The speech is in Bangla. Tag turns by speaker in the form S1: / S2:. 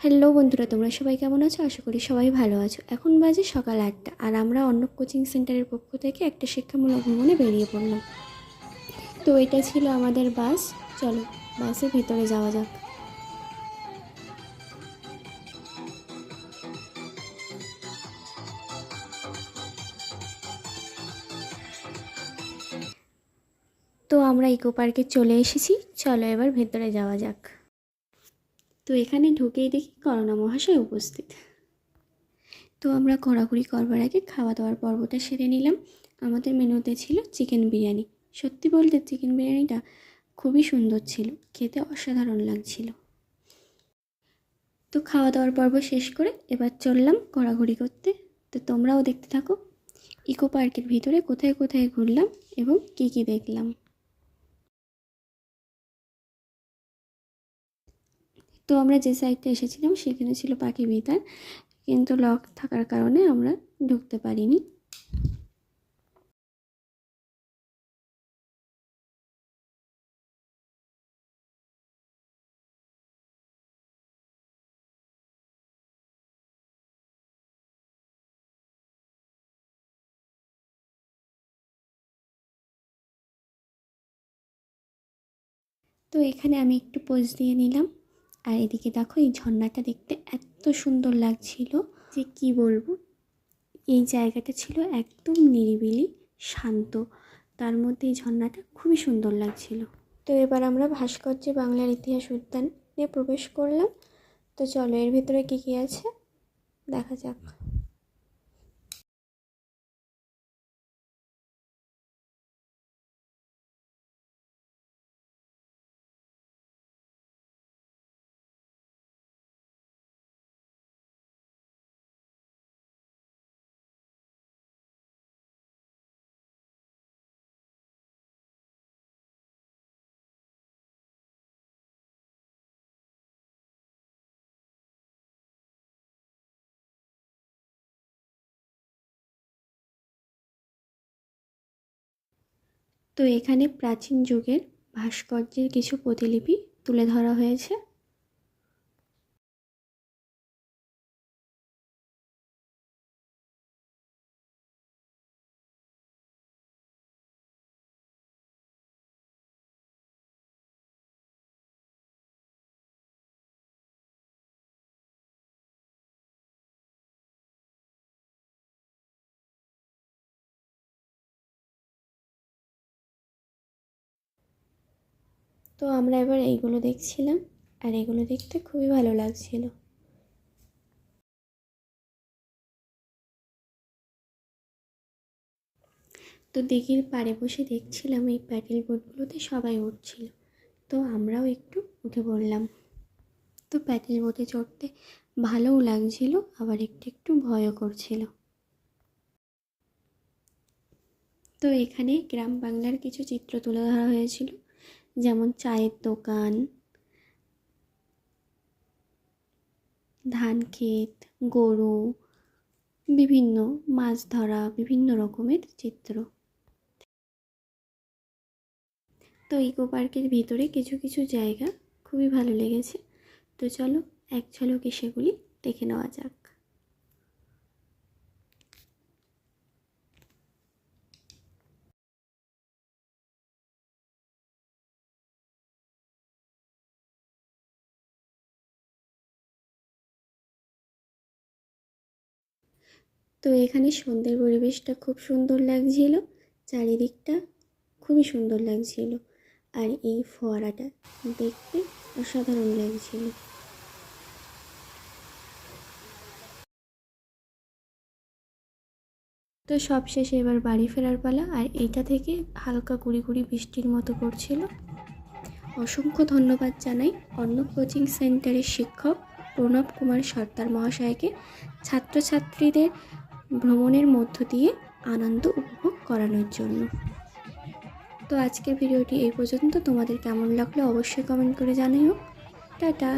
S1: হ্যালো বন্ধুরা, তোমরা সবাই কেমন আছো? আশা করি সবাই ভালো আছো। এখন বাজে সকাল আটটা আর আমরা অন্য কোচিং সেন্টারের পক্ষ থেকে একটা শিক্ষামূলক ভ্রমণে বেরিয়ে পড়লাম। তো এটা ছিল আমাদের বাস। চলো, বাসের ভিতরে যাওয়া যাক। তো আমরা ইকো পার্কে চলে এসেছি। চলো এবার ভেতরে যাওয়া যাক। তো এখানে ঢুকেই দেখি করোনা মহাশয় উপস্থিত। তো আমরা ঘোরাঘুরি করবার আগে খাওয়া দাওয়ার পর্বটা সেরে নিলাম। আমাদের মেনুতে ছিল চিকেন বিরিয়ানি। সত্যি বলতে চিকেন বিরিয়ানিটা খুবই সুন্দর ছিল, খেতে অসাধারণ লাগছিল। তো খাওয়া দাওয়ার পর্ব শেষ করে এবার চললাম ঘোরাঘুরি করতে। তো তোমরাও দেখতে থাকো। ইকো পার্কের ভিতরে কোথায় কোথায় ঘুরলাম এবং কী কী দেখলাম। তো আমরা যে সাইডটা এসেছিলাম, সেখানে ছিল পাখি বিতান। কিন্তু লক থাকার কারণে আমরা ঢুকতে পারিনি। তো এখানে আমি একটু পোজ দিয়ে নিলাম। আর এদিকে দেখো এই ঝর্ণাটা দেখতে এত সুন্দর লাগছিল যে কি বলব? এই জায়গাটা ছিল একদম নিরিবিলি, শান্ত। তার মধ্যে এই ঝর্ণাটা খুবই সুন্দর লাগছিল। তো এবার আমরা ভাস্কর্যে বাংলার ইতিহাস উদ্যানে প্রবেশ করলাম। তো চলো এর ভিতরে কী কী আছে? দেখা যাক। তো এখানে প্রাচীন যুগের ভাস্কর্যের কিছু প্রতিলিপি তুলে ধরা হয়েছে। তো আমরা এবার এইগুলো দেখছিলাম আর এগুলো দেখতে খুবই ভালো লাগছিল। তো দিঘির পাড়ে বসে দেখছিলাম এই প্যাডেল বোটগুলোতে সবাই উঠছিল। তো আমরাও একটু উঠে পড়লাম। তো প্যাডেল বোটে চড়তে ভালোও লাগছিল, আবার একটু একটু ভয়ও করছিল। তো এখানে গ্রাম বাংলার কিছু চিত্র তুলে ধরা হয়েছিল। যেমন চায়ের দোকান, ধান ক্ষেত, গরু, বিভিন্ন মাছ ধরা, বিভিন্ন রকমের চিত্র। তো ইকো পার্কের ভিতরে কিছু কিছু জায়গা খুবই ভালো লেগেছে। তো চলো এক ঝলকে সেগুলি দেখে নেওয়া যাক। তো এখানে সন্ধ্যের পরিবেশটা খুব সুন্দর লাগছিল। চারিদিকটা খুবই সুন্দর লাগছিল। আর এই ফোয়ারাটা দেখতে অসাধারণ লাগছিল। তো সব শেষে এবার বাড়ি ফেরার পালা, আর এটা থেকে হালকা কুড়ি কুড়ি বৃষ্টির মতো পড়ছিল। অসংখ্য ধন্যবাদ জানাই অন্য কোচিং সেন্টারের শিক্ষক প্রণব কুমার সর্দার মহাশয়কে। ছাত্রছাত্রীদের ভ্রমণের মধ্য দিয়ে আনন্দ উপভোগ করানোর জন্য। তো আজকের ভিডিওটি এই পর্যন্ত। তোমাদের কেমন লাগল অবশ্যই কমেন্ট করে জানিও। টাটা।